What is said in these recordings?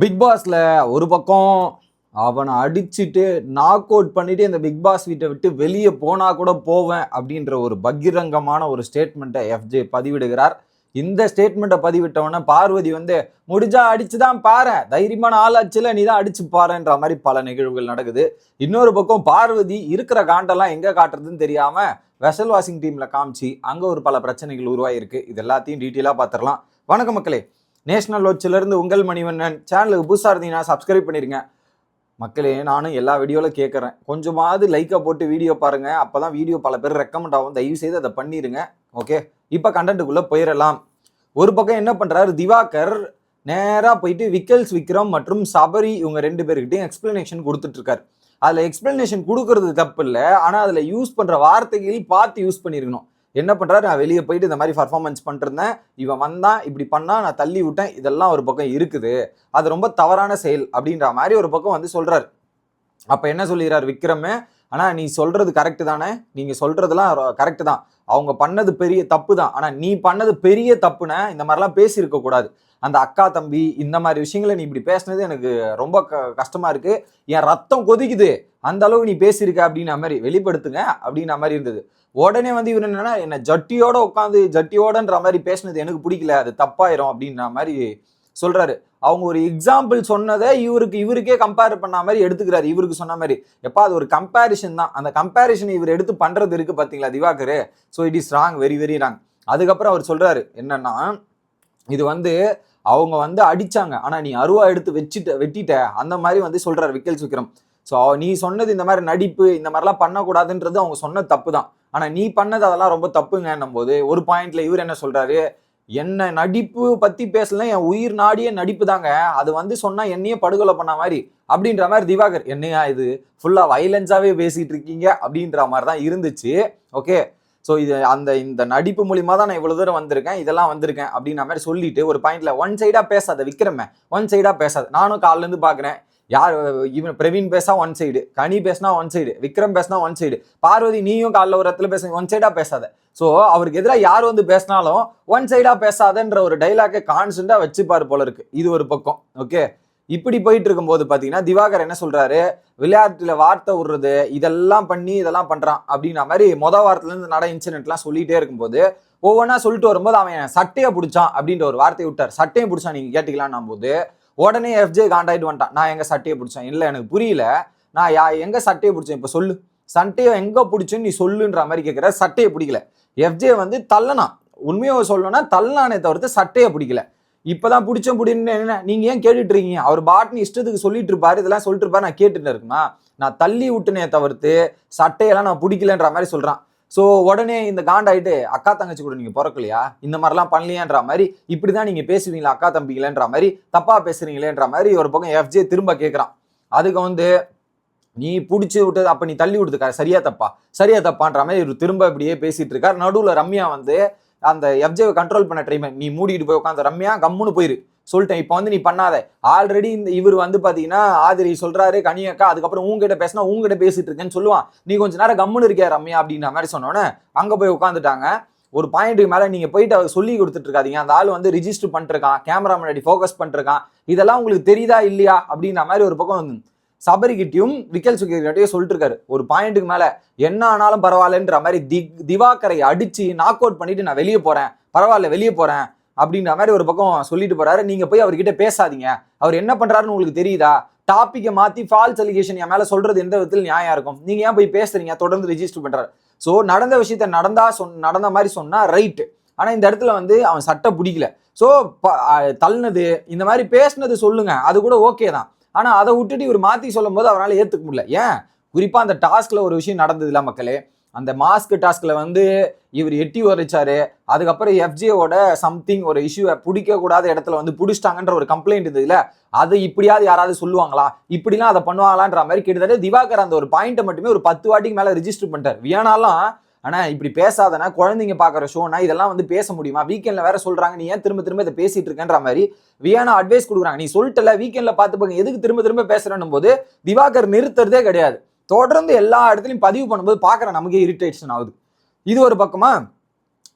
Big பாஸில் ஒரு பக்கம் அவனை அடிச்சுட்டு நாக் அவுட் பண்ணிட்டு இந்த பிக் பாஸ் வீட்டை விட்டு வெளியே போனால் கூட போவேன் அப்படின்ற ஒரு பகிரங்கமான ஒரு ஸ்டேட்மெண்ட்டை எஃப்ஜே பதிவிடுகிறார். இந்த ஸ்டேட்மெண்ட்டை பதிவிட்டவொடனே பார்வதி வந்து முடிஞ்சா அடிச்சுதான் பாரு தைரியமான ஆளாச்சுல நீ தான் அடிச்சு பாருன்ற மாதிரி பல நிகழ்வுகள் நடக்குது. இன்னொரு பக்கம் பார்வதி இருக்கிற காண்டெல்லாம் எங்கே காட்டுறதுன்னு தெரியாமல் வெசல் வாஷிங் டீமில் காமிச்சு அங்கே ஒரு பல பிரச்சனைகள் உருவாகிருக்கு இது எல்லாத்தையும் டீட்டெயிலாக பார்த்துடலாம். வணக்கம் மக்களே. நேஷனல் வாட்ச்ல உங்கள் மணிவண்ணன் சேனலுக்கு புதுசாக இருந்தீங்கன்னா சப்ஸ்கிரைப் பண்ணிடுங்க மக்களே நானும் எல்லா வீடியோவில் கேட்குறேன் கொஞ்சமாவது லைக்கை போட்டு வீடியோ பாருங்கள் அப்போ தான் வீடியோ பல பேர் ரெக்கமெண்ட் ஆகும். தயவு செய்து அதை பண்ணிடுங்க ஓகே இப்போ கண்டென்ட்டுக்குள்ளே போயிடலாம் ஒரு பக்கம் என்ன பண்ணுறாரு திவாகர் நேராக போயிட்டு விக்கல்ஸ் விக்ரம் மற்றும் சபரி இவங்க ரெண்டு பேர்கிட்டையும் எக்ஸ்பிளனேஷன் கொடுத்துட்ருக்கார். அதில் எக்ஸ்பிளனேஷன் கொடுக்கறது தப்பு இல்லை. ஆனால் அதில் யூஸ் பண்ணுற வார்த்தைகள் பார்த்து யூஸ் பண்ணியிருக்கணும் என்ன பண்ணுறாரு நான் வெளியே போயிட்டு இந்த மாதிரி பர்ஃபார்மன்ஸ் பண்ணிருந்தேன் இவன் வந்தான் இப்படி பண்ணால் நான் தள்ளி விட்டேன். இதெல்லாம் ஒரு பக்கம் இருக்குது. அது ரொம்ப தவறான செயல் அப்படின்ற மாதிரி ஒரு பக்கம் வந்து சொல்கிறாரு அப்போ என்ன சொல்லிடுறார் விக்ரமே? ஆனால் நீ சொல்கிறது கரெக்டு தானே? நீங்கள் சொல்கிறதுலாம் கரெக்ட் தான். அவங்க பண்ணது பெரிய தப்பு தான். ஆனால் நீ பண்ணது பெரிய தப்புன இந்த மாதிரிலாம் பேசியிருக்கக்கூடாது அந்த அக்கா தம்பி இந்த மாதிரி விஷயங்களை நீ இப்படி பேசுனது எனக்கு ரொம்ப க- கஷ்டமாக இருக்குது என் ரத்தம் கொதிக்குது. அந்த அளவுக்கு நீ பேசியிருக்க அப்படின்ன மாதிரி வெளிப்படுத்துங்க அப்படின்ன மாதிரி இருந்தது. உடனே வந்து இவர் என்னன்னா என்ன ஜட்டியோட உட்காந்து ஜட்டியோடன்ற மாதிரி பேசுனது எனக்கு பிடிக்கல. அது தப்பாயிரும் அப்படின்ற மாதிரி சொல்றாரு. அவங்க ஒரு எக்ஸாம்பிள் சொன்னதை இவருக்கு இவருக்கே கம்பேர் பண்ண மாதிரி எடுத்துக்கிறாரு. இவருக்கு சொன்ன மாதிரி. எப்பா அது ஒரு கம்பேரிஷன் தான். அந்த கம்பேரிஷன் இவர் எடுத்து பண்றது இருக்கு பாத்தீங்களா Diwakar? So it is wrong very very wrong அதுக்கப்புறம் அவர் சொல்றாரு என்னன்னா இது வந்து அவங்க வந்து அடிச்சாங்க. ஆனா நீ அருவா எடுத்து வச்சுட்ட வெட்டிட்ட. அந்த மாதிரி வந்து சொல்றாரு விக்கல்ஸ் விக்ரம். ஸோ நீ சொன்னது இந்த மாதிரி நடிப்பு இந்த மாதிரிலாம் பண்ணக்கூடாதுன்றது அவங்க சொன்னது தப்பு தான். ஆனால் நீ பண்ணது அதெல்லாம் ரொம்ப தப்புங்கன்னும் போது ஒரு பாயிண்ட்ல இவர் என்ன சொல்றாரு? என்ன நடிப்பு பத்தி பேசல என் உயிர் நாடிய நடிப்பு தாங்க. அது வந்து சொன்னா என்னையே படுகொலை பண்ண மாதிரி. அப்படின்ற மாதிரி திவாகர் என்னையா இது? ஃபுல்லா வைலன்ஸாவே பேசிட்டு இருக்கீங்க. அப்படின்ற மாதிரி தான் இருந்துச்சு. ஓகே ஸோ இது அந்த இந்த நடிப்பு மூலிமா தான் நான் இவ்வளோ தூரம் வந்திருக்கேன். இதெல்லாம் வந்திருக்கேன் அப்படின்ற மாதிரி சொல்லிட்டு ஒரு பாயிண்ட்ல ஒன் சைடாக பேசாத விக்ரமே. ஒன் சைடாக பேசாத. நானும் காலிலேருந்து பார்க்குறேன் யார் இவன் பிரவீன் பேசா ஒன் சைடு கனி பேசினா ஒன் சைடு விக்ரம் பேசினா ஒன் சைடு பார்வதி நீயும் காலைல ஒரு இடத்துல பேச ஒன் சைடாக பேசாத. ஸோ அவருக்கு எதிராக யார் வந்து பேசினாலும் ஒன் சைடாக பேசாதன்ற ஒரு டைலாக்கை கான்ஸ்டண்டாக வச்சுப்பார் போல இருக்கு. இது ஒரு பக்கம். ஓகே இப்படி போயிட்டு இருக்கும்போது பார்த்தீங்கன்னா திவாகர் என்ன சொல்றாரு? விளையாட்டுல வார்த்தை விடுறது இதெல்லாம் பண்ணி இதெல்லாம் பண்றான் அப்படின்ற மாதிரி மொத வாரத்துலேருந்து நட இன்சிடென்ட்லாம் சொல்லிகிட்டே இருக்கும்போது ஒவ்வொன்றா சொல்லிட்டு வரும்போது அவன் சட்டையை பிடிச்சான் அப்படின்ற ஒரு வார்த்தையை விட்டார். சட்டையை பிடிச்சான் நீங்கள் கேட்டுக்கலான்னும் போது உடனே எஃப்ஜே காண்டாக்ட் வந்துட்டான். நான் எங்கள் சட்டையை பிடிச்சேன்? இல்லை எனக்கு புரியல. நான் யா எங்கே சட்டையை பிடிச்சேன்? இப்போ சொல்லு. சட்டையை எங்கே பிடிச்சேன்னு நீ சொல்லுன்ற மாதிரி கேட்குற சட்டையை பிடிக்கல. எஃப்ஜே வந்து தள்ளனா உண்மையாக சொல்லணும்னா தள்ளனானே தவிர்த்து சட்டையை பிடிக்கல. இப்பதான் பிடிச்ச பிடின்னு என்ன நீங்க ஏன் கேட்டுட்டு இருக்கீங்க அவர் பாட்னு இஷ்டத்துக்கு சொல்லிட்டு இருப்பாரு இதெல்லாம் சொல்லிட்டு இருப்பாரு நான் கேட்டுட்டு இருக்குமா? நான் தள்ளி விட்டுனே தவிர்த்து சட்டையெல்லாம் நான் பிடிக்கலன்ற மாதிரி சொல்றான். ஸோ உடனே இந்த காண்டாயிட்டு அக்கா தங்கச்சி கூட நீங்க பிறக்கலையா? இந்த மாதிரிலாம் பண்ணலையான்ற மாதிரி இப்படிதான் நீங்க பேசுவீங்களா அக்கா தம்பிங்களேன்ற மாதிரி? தப்பா பேசுறீங்களேன்ற மாதிரி ஒரு பக்கம் எஃப்ஜே திரும்ப கேட்குறான் அதுக்கு வந்து நீ பிடிச்சி விட்டது அப்ப நீ தள்ளி விடுதுக்கா சரியா தப்பா? சரியா தப்பான்ற மாதிரி இவர் திரும்ப இப்படியே பேசிட்டு இருக்கார். நடுவுல ரம்யா வந்து அந்த எஃப்ஜேவை கண்ட்ரோல் பண்ண ட்ரை பண்ணி நீ மூடிட்டு போய் உட்காந்து ரம்யா கம்முன்னு போயிரு. சொல்லிட்டேன் இப்போ வந்து நீ பண்ணாத. ஆல்ரெடி இந்த இவர் வந்து பார்த்தீங்கன்னா ஆதிரி சொல்கிறாரு கனியக்கா அதுக்கப்புறம் உங்ககிட்ட பேசினா உங்ககிட்ட பேசிட்டு இருக்கேன்னு சொல்லுவான். நீ கொஞ்ச நேரம் கம்முன்னு இருக்கியா ரம்யா அப்படின்ற மாதிரி சொன்னோன்னே அங்கே போய் உட்காந்துட்டாங்க ஒரு பாயிண்ட்டுக்கு மேலே நீங்கள் போயிட்டு அவர் சொல்லி கொடுத்துட்டு இருக்காதீங்க. அந்த ஆள் வந்து ரிஜிஸ்டர் பண்ணிருக்கான் கேமரா முன்னாடி ஃபோக்கஸ் பண்ணிருக்கான் இதெல்லாம் உங்களுக்கு தெரியுதா இல்லையா அப்படின்ற மாதிரி ஒரு பக்கம் சபரிக்கிட்டையும் விக்கல் சுக்கிட்டையும் சொல்லிட்டு இருக்காரு ஒரு பாயிண்ட்டுக்கு மேல என்ன ஆனாலும் பரவாயில்லன்ற மாதிரி தி திவாகரை அடிச்சு நாக் அவுட் பண்ணிட்டு நான் வெளியே போறேன். பரவாயில்ல வெளியே போறேன் அப்படின்ற மாதிரி ஒரு பக்கம் சொல்லிட்டு போறாரு. நீங்க போய் அவர்கிட்ட பேசாதீங்க. அவர் என்ன பண்றாருன்னு உங்களுக்கு தெரியுதா? டாப்பிக்கை மாத்தி ஃபால்ஸ் அலிகேஷன் என் மேல சொல்றது எந்த விதத்தில் நியாயம் இருக்கும்? நீங்க ஏன் போய் பேசுறீங்க? தொடர்ந்து ரெஜிஸ்டர் பண்றாரு. ஸோ நடந்த விஷயத்த நடந்தா சொன் நடந்த மாதிரி சொன்னா ரைட்டு ஆனா இந்த இடத்துல வந்து அவன் சட்டை பிடிக்கல. ஸோ தள்ளினது இந்த மாதிரி பேசுனது சொல்லுங்க. அது கூட ஓகே தான். ஆனா அதை விட்டுட்டு இவர் மாத்தி சொல்லும் போது அவரால் ஏத்துக்க முடியல. ஏன்? குறிப்பா அந்த டாஸ்க்ல ஒரு விஷயம் நடந்ததுல மக்களே. அந்த மாஸ்க் டாஸ்க்ல வந்து இவர் எட்டி உரைச்சாரு அதுக்கப்புறம் எஃப்ஜேவோட சம்திங் ஒரு இஷ்யூவை பிடிக்க கூடாத இடத்துல வந்து பிடிச்சிட்டாங்கன்ற ஒரு கம்ப்ளைண்ட் இருந்ததுல அது இப்படியாவது யாராவது சொல்லுவாங்களா? இப்படிலாம் அதை பண்ணுவாங்களான்ற மாதிரி கிட்டத்தட்ட திவாகர் அந்த ஒரு பாயிண்ட்டை மட்டுமே ஒரு பத்து வாட்டிக்கு மேல ரிஜிஸ்டர் பண்ணிட்டார். வியானாலாம் ஆனால் இப்படி பேசாதனா குழந்தைங்க பார்க்குற ஷோனா இதெல்லாம் வந்து பேச முடியுமா? வீக்கெண்டில் வேற சொல்கிறாங்க நீ ஏன் திரும்ப திரும்ப இதை பேசிட்டு இருக்கேன்ற மாதிரி வியானா அட்வைஸ் கொடுக்குறாங்க. நீ சொல்லிட்டல வீக்கெண்டில் பார்த்துப்பங்க எதுக்கு திரும்ப திரும்ப பேசுறேன்னும் போது திவாகர் நிறுத்துறதே கிடையாது. தொடர்ந்து எல்லா இடத்துலையும் பதிவு பண்ணும்போது பார்க்குற நமக்கே இரிட்டேஷன் ஆகுது. இது ஒரு பக்கமா?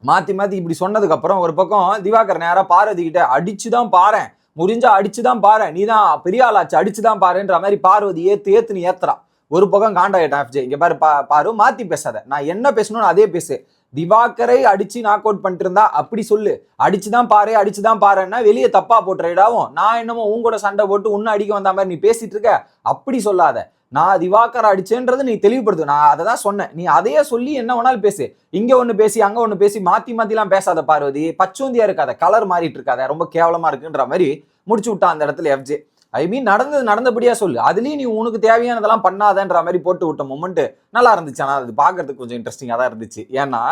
மாற்றி மாற்றி இப்படி சொன்னதுக்கப்புறம் ஒரு பக்கம் திவாகர் நேராக பார்வதிக்கிட்ட அடிச்சு தான் பாரு முடிஞ்சா அடிச்சுதான் பாரு நீ தான் பெரிய ஆளாச்சு அடிச்சுதான் பாருன்ற மாதிரி பார்வதி ஏத்து ஏத்து நீ ஏத்துறா. ஒரு பக்கம் காண்டாயிட்டான் எஃப்ஜே இங்கே பாரு பா- பாரு மாற்றி பேசாத. நான் என்ன பேசணும்னு அதே பேசு. திவாகரை அடிச்சு நாக் அவுட் பண்ணிட்டு இருந்தா அப்படி சொல்லு. அடிச்சுதான் பாரு அடிச்சுதான் பாருன்னா வெளியே தப்பா போட்டுறடாவும். நான் என்னமோ உன் கூட சண்டை போட்டு உன்ன அடிக்க வந்த மாதிரி நீ பேசிட்டு இருக்க. அப்படி சொல்லாத. நான் திவாகர் அடிச்சேன்றது நீ தெளிவுபடுத்து. நான் அதை தான் சொன்னேன். நீ அதையே சொல்லி என்ன வேணாலும் பேசு. இங்க ஒன்று பேசி அங்க ஒன்று பேசி மாத்தி மாத்திலாம் பேசாத பார்வதி. பச்சோந்தியா இருக்காத கலர் மாறிட்டு இருக்காத. ரொம்ப கேவலமா இருக்குன்ற மாதிரி முடிச்சு விட்டான் அந்த இடத்துல எஃப்ஜே ஐ மீன் நடந்தது நடந்தபடியா சொல்லு. அதுலயும் நீ உனக்கு தேவையானதெல்லாம் பண்ணாதன்ற மாதிரி போட்டு விட்ட மொமெண்ட் நல்லா இருந்துச்சு. ஆனால் அது பார்க்கறதுக்கு கொஞ்சம் இன்ட்ரெஸ்டிங்காக தான் இருந்துச்சு. ஏன்னா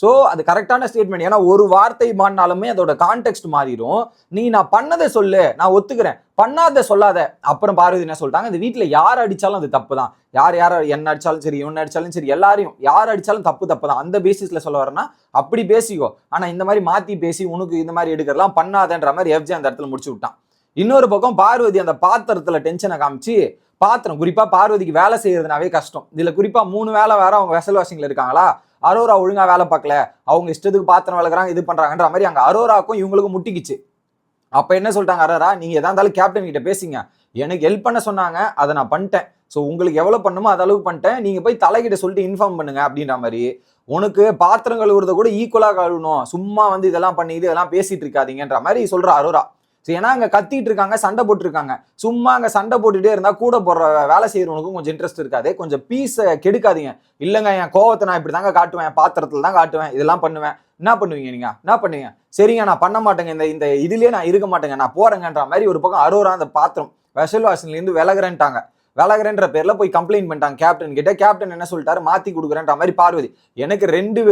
ஸோ அது கரெக்டான ஸ்டேட்மெண்ட் ஏன்னா ஒரு வார்த்தை மாறினாலுமே அதோட கான்டெக்ட் மாறிடும். நீ நான் பண்ணதை சொல்லு. நான் ஒத்துக்கிறேன். பண்ணாத சொல்லாத. அப்புறம் பார்வதி என்ன சொல்லிட்டாங்க? இந்த வீட்டில் யார் அடித்தாலும் அது தப்பு தான். யார் யார் என்ன அடிச்சாலும் சரி இவன் அடித்தாலும் சரி எல்லாரையும் யார் அடிச்சாலும் தப்பு தப்பு தான். அந்த பேசிஸில் சொல்ல வரேன்னா அப்படி பேசிக்கோ. ஆனால் இந்த மாதிரி மாற்றி பேசி உனக்கு இந்த மாதிரி எடுக்கிறலாம் பண்ணாதன்ற மாதிரி எஃப்ஜே அந்த இடத்துல முடிச்சு விட்டான். இன்னொரு பக்கம் பார்வதி அந்த பாத்திரத்துல டென்ஷனை காமிச்சு பாத்திரம் குறிப்பா பார்வதிக்கு வேலை செய்யறதுனாவே கஷ்டம். இதுல குறிப்பா மூணு வேலை வேற அவங்க வெசல் வாஷிங்ல இருக்காங்களா? அரோரா ஒழுங்கா வேலை பார்க்கல. அவங்க இஷ்டத்துக்கு பாத்திரம் வளர்க்குறாங்க இது பண்றாங்கன்ற மாதிரி அங்க அரோராக்கும் இவங்களுக்கும் முட்டிக்கிச்சு. அப்ப என்ன சொல்லிட்டாங்க அரோரா? நீங்க எதா இருந்தாலும் கேப்டன் கிட்ட பேசிங்க. எனக்கு ஹெல்ப் பண்ண சொன்னாங்க அதை நான் பண்ணிட்டேன். ஸோ உங்களுக்கு எவ்வளவு பண்ணுமோ அது அளவுக்கு பண்ணிட்டேன். நீங்க போய் தலைகிட்ட சொல்லிட்டு இன்ஃபார்ம் பண்ணுங்க அப்படின்ற மாதிரி. உனக்கு பாத்திரம் கழுவுறத கூட ஈக்குவலா கழுவணும். சும்மா வந்து இதெல்லாம் பண்ணி இதெல்லாம் பேசிட்டு இருக்காதீங்கன்ற மாதிரி சொல்ற அரோரா. ஏன்னா அங்கே கத்திட்டு இருக்காங்க சண்டை போட்டுருக்காங்க. சும்மா அங்கே சண்டை போட்டுகிட்டே இருந்தால் கூட போடுற வேலை செய்கிறவனுக்கும் கொஞ்சம் இன்ட்ரெஸ்ட் இருக்காது. கொஞ்சம் பீஸை கெடுக்காதீங்க. இல்லைங்க என் கோவத்தை நான் இப்படி தாங்க காட்டுவேன் பாத்திரத்தில் தான் காட்டுவேன் இதெல்லாம் பண்ணுவேன். என்ன பண்ணுவீங்க நீங்கள் என்ன பண்ணுவீங்க? சரிங்க நான் பண்ண மாட்டேங்க. இந்த இந்த இதுலேயே நான் இருக்க மாட்டேங்க. நான் போகிறேங்கன்ற மாதிரி ஒரு பக்கம் அரோரா அந்த பாத்திரம் வெசல் வாஷன்லேருந்து விலகிறேன்ட்டாங்க விலகுறேன்ட்டாங்க. விலகுறேன்ற பேர்ல போய் கம்ப்ளைண்ட் பண்ணிட்டாங்க கேப்டன் கிட்ட. கேப்டன் என்ன சொல்லிட்டாரு? மாத்தி கொடுக்குறேன்ற மாதிரி பார்வதி. எனக்கு ரெண்டு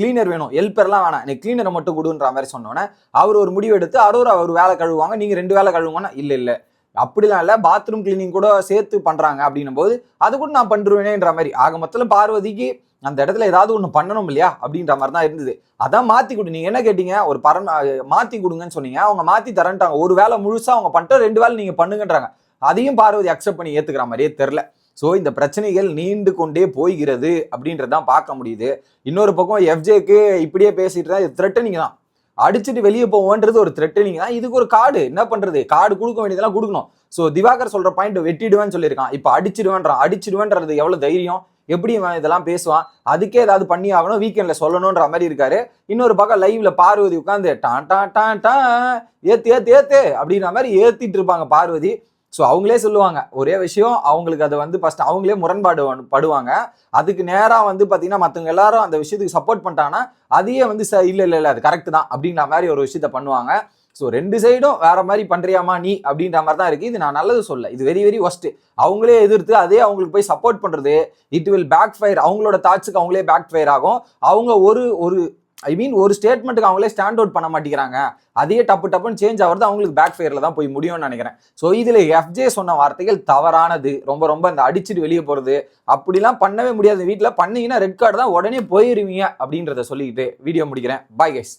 கிளீனர் வேணும். ஹெல்ப்பர்லாம் வேணாம். எனக்கு கிளீனரை மட்டும் கொடுன்ற மாதிரி சொன்னோன்னே அவர் ஒரு முடிவு எடுத்து அவர் அவர் வேலை கழுவுவாங்க நீங்க ரெண்டு வேலை கழுவுங்கன்னா? இல்லை இல்லை. அப்படிலாம் இல்லை. பாத்ரூம் கிளீனிங் கூட சேர்த்து பண்ணுறாங்க அப்படின்னும் போது அது கூட நான் பண்ருவேனேன்ற மாதிரி. ஆக மொத்தத்துல பார்வதிக்கு அந்த இடத்துல ஏதாவது ஒன்று பண்ணணும் இல்லையா? அப்படின்ற மாதிரி தான் இருந்தது. அதான் மாற்றி கொடு நீங்கள் என்ன கேட்டீங்க? ஒரு பரம் மாற்றி கொடுங்கன்னு சொன்னீங்க. அவங்க மாற்றி தரேன்ட்டாங்க. ஒரு வேலை முழுசாக அவங்க பண்ணிட்டு ரெண்டு வேலை நீங்கள் பண்ணுங்கன்றாங்க. அதையும் பார்வதி அக்செப்ட் பண்ணி ஏத்துக்கிற மாதிரியே தெரில ஸோ இந்த பிரச்சனைகள் நீண்டு கொண்டே போய்கிறது அப்படின்றதான் பார்க்க முடியுது. இன்னொரு பக்கம் எஃப்ஜேக்கு இப்படியே பேசிட்டு தான் இது த்ரெட்டனிங் தான். அடிச்சுட்டு வெளியே போவோன்றது ஒரு த்ரெட்டனிங் தான். இதுக்கு ஒரு கார்டு. என்ன பண்றது? கார்டு கொடுக்க வேண்டியதெல்லாம் கொடுக்கணும். ஸோ திவாகர் சொல்ற பாயிண்ட் வெட்டிடுவேன்னு சொல்லியிருக்கான். இப்போ அடிச்சிடுவேன்றான். அடிச்சிடுவேன்றது எவ்வளவு தைரியம்? எப்படி இவன் இதெல்லாம் பேசுவான்? அதுக்கே ஏதாவது பண்ணி ஆகணும். வீக்கெண்ட்ல சொல்லணுன்ற மாதிரி இருக்காரு. இன்னொரு பக்கம் லைவ்ல பார்வதி உட்காந்து டான் டான் டான் டான் ஏத்து ஏத்து ஏத்து அப்படின்ற மாதிரி ஏத்திட்டு இருப்பாங்க பார்வதி. ஸோ அவங்களே சொல்லுவாங்க. ஒரே விஷயம் அவங்களுக்கு அதை வந்து ஃபஸ்ட் அவங்களே முரண்பாடு படுவாங்க. அதுக்கு நேராக வந்து பார்த்தீங்கன்னா மற்றவங்க எல்லாரும் அந்த விஷயத்துக்கு சப்போர்ட் பண்ணிட்டாங்கன்னா அதையே வந்து ச இல்லை இல்லை இல்லை அது கரெக்ட் தான் அப்படின்ற மாதிரி ஒரு விஷயத்த பண்ணுவாங்க. ஸோ ரெண்டு சைடும் வேற மாதிரி பண்றியாமா நீ அப்படின்ற மாதிரி தான் இருக்கு. இது நான் நல்லது சொல்ல இது வெரி வெரி ஒஸ்ட் அவங்களே எதிர்த்து அதே அவங்களுக்கு போய் சப்போர்ட் பண்றது இட் வில் பேக் ஃபயர் அவங்களோட தாட்ஸுக்கு அவங்களே பேக் ஃபயர் ஆகும். அவங்க ஒரு ஒரு ஐ மீன் ஒரு ஸ்டேட்மெண்ட்டுக்கு அவங்களே ஸ்டாண்ட் அவுட் பண்ண மாட்டேங்கிறாங்க. அதே டப்பு டப்புன்னு சேஞ்ச் ஆகிறது அவங்களுக்கு பேக் ஃபயரில் தான் போய் முடியும்னு நினைக்கிறேன். ஸோ இதில் எஃப்ஜே சொன்ன வார்த்தைகள் தவறானது. ரொம்ப ரொம்ப இந்த அடிச்சுட்டு வெளியே போகிறது அப்படிலாம் பண்ணவே முடியாது. வீட்டில் பண்ணீங்கன்னா ரெட் கார்டு தான் உடனே போயிருவீங்க அப்படின்றத சொல்லிக்கிட்டு வீடியோ முடிக்கிறேன். Bye guys